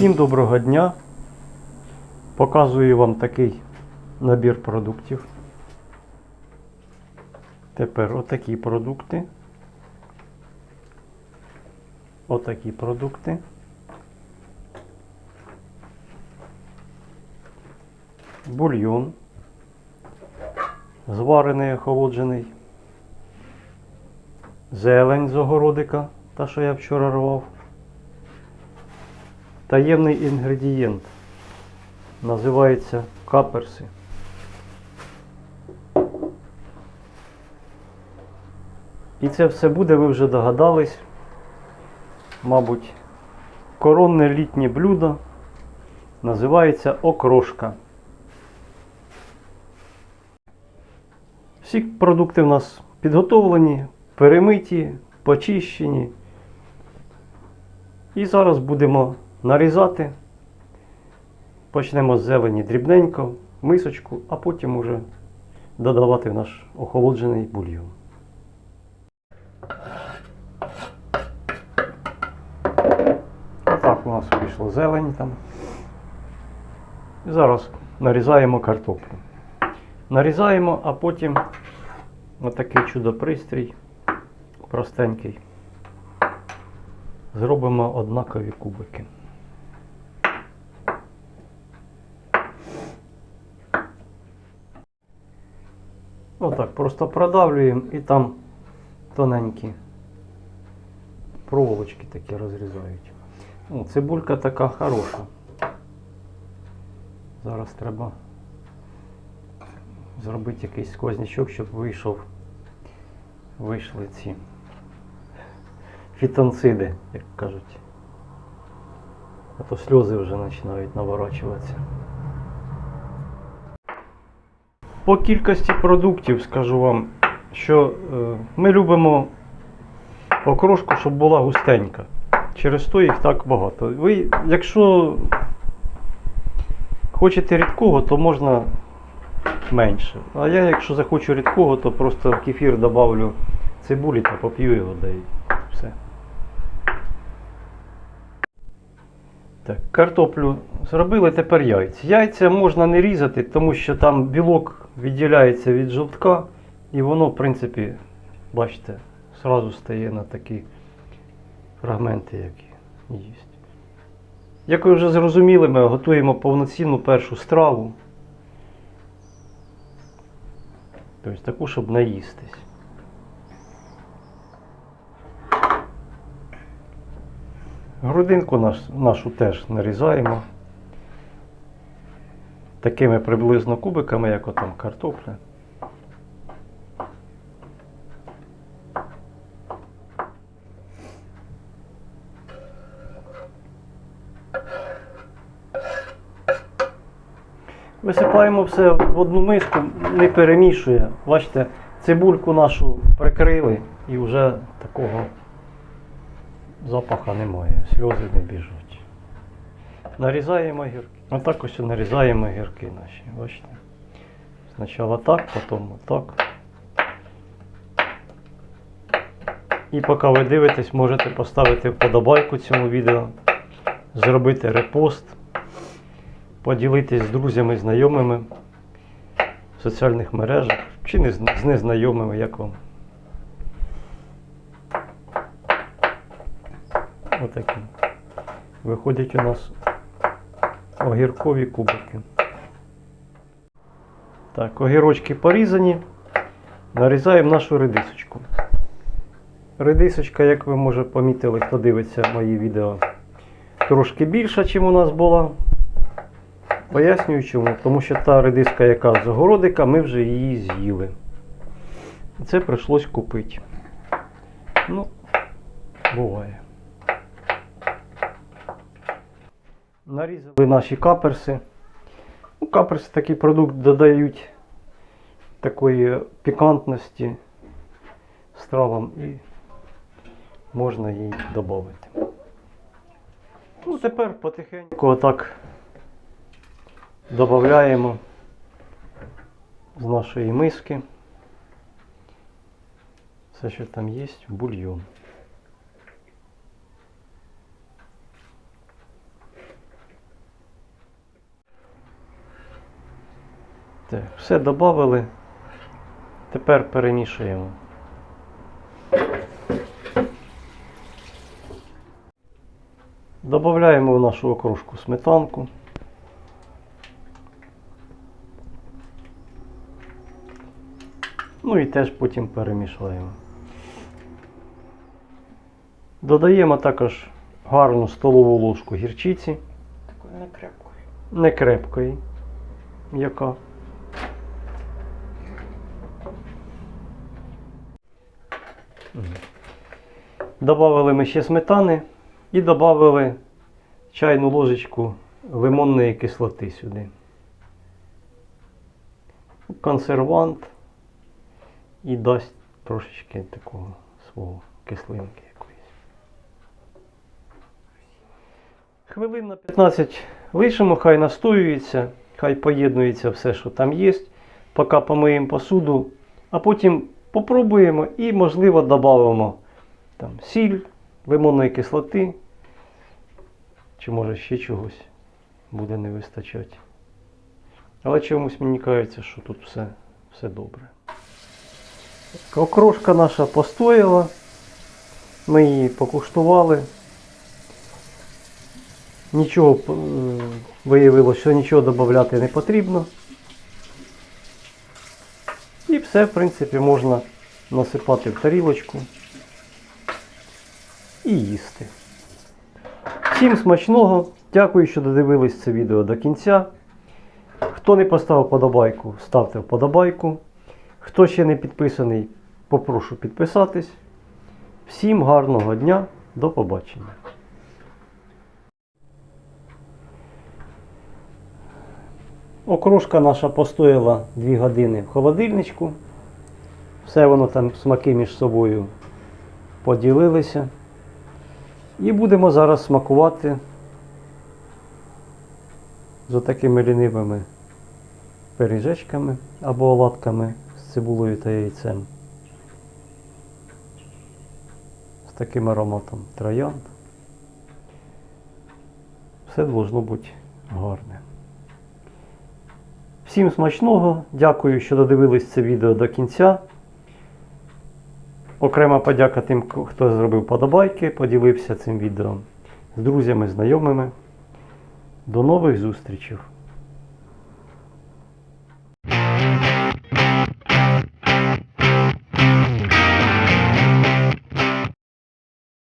Всім доброго дня. Показую вам такий набір продуктів. Тепер отакі продукти. Отакі продукти. Бульйон. Зварений, охолоджений. Зелень з огородика, та що я вчора рвав. Таємний інгредієнт. Називається каперси. І це все буде, ви вже догадались. Мабуть, коронне літнє блюдо називається окрошка. Всі продукти в нас підготовлені, перемиті, почищені. І зараз будемо нарізати. Почнемо з зелені дрібненько, мисочку, а потім уже додавати в наш охолоджений бульйон. Отак у нас вийшло зелень там. І зараз нарізаємо картоплю. Нарізаємо, а потім отакий чудо-пристрій простенький. Зробимо однакові кубики. Отак, просто продавлюємо і там тоненькі проволочки такі розрізають. О, цибулька така хороша. Зараз треба зробити якийсь сквознячок, щоб вийшов, вийшли ці фітонциди, як кажуть. А то сльози вже починають наворачуватися. По кількості продуктів скажу вам, що е, ми любимо окрошку, щоб була густенька. Через то їх так багато. Ви, якщо хочете рідкого, то можна менше. А я, якщо захочу рідкого, то просто в кефір додавлю цибулі та поп'ю його, да і все. Так, картоплю зробили тепер яйця. Яйця можна не різати, тому що там білок відділяється від жовтка, і воно, в принципі, бачите, зразу стає на такі фрагменти, які є. Як ви вже зрозуміли, ми готуємо повноцінну першу страву. Тобто таку, щоб наїстись. Грудинку наш, нашу теж нарізаємо такими приблизно кубиками, як отам картопля. Висипаємо все в одну миску, не перемішує. Бачите, цибульку нашу прикрили і вже такого запаха немає, сльози не біжуть. Нарізаємо гірки. Отак ось нарізаємо гірки наші. Бачите? Спочатку так, потім отак. І поки ви дивитесь, можете поставити вподобайку цьому відео, зробити репост, поділитись з друзями, знайомими в соціальних мережах чи не з незнайомими, як вам. Отакі. Виходять у нас огіркові кубики. Так, огірочки порізані. Нарізаємо нашу редисочку. Редисочка, як ви може помітили, хто дивиться мої відео, трошки більша, ніж у нас була. Пояснюю чому. Тому що та редиска, яка з огородика, ми вже її з'їли. Це прийшлось купити. Ну, буває. Нарізали наші каперси. Ну, каперси такий продукт додають такої пікантності стравам і можна їй додати. Ну, тепер потихеньку отак додаємо з нашої миски все, що там є, бульйон. Так, все додали. Тепер перемішуємо. Додаємо в нашу окружку сметанку. Ну і теж потім перемішаємо. Додаємо також гарну столову ложку гірчиці, Такою не крепкою. не яка. Добавили ми ще сметани і додали чайну ложечку лимонної кислоти сюди. Консервант і дасть трошечки такого свого кислинки якоїсь. Хвилин на 15 лишимо, хай настоюється, хай поєднується все, що там є. Поки помиємо посуду, а потім попробуємо і, можливо, додамо там сіль, лимонної кислоти, чи може ще чогось буде не вистачати. Але чомусь мені кажеться, що тут все, все добре. Окрошка наша постояла. Ми її покуштували. Нічого е, виявилося, що нічого додати не потрібно. І все, в принципі, можна насипати в тарілочку і їсти. Всім смачного! Дякую, що додивились це відео до кінця. Хто не поставив подобайку, ставте вподобайку. Хто ще не підписаний, попрошу підписатись. Всім гарного дня, до побачення. Окрошка наша постояла 2 години в холодильничку. Все воно там смаки між собою поділилися. І будемо зараз смакувати з такими лінивими пиріжечками або оладками з цибулею та яйцем. З таким ароматом троянд. Все должно бути гарне. Всім смачного, дякую, що додивились це відео до кінця. Окрема подяка тим, хто зробив подобайки, поділився цим відео з друзями, знайомими. До нових зустрічей!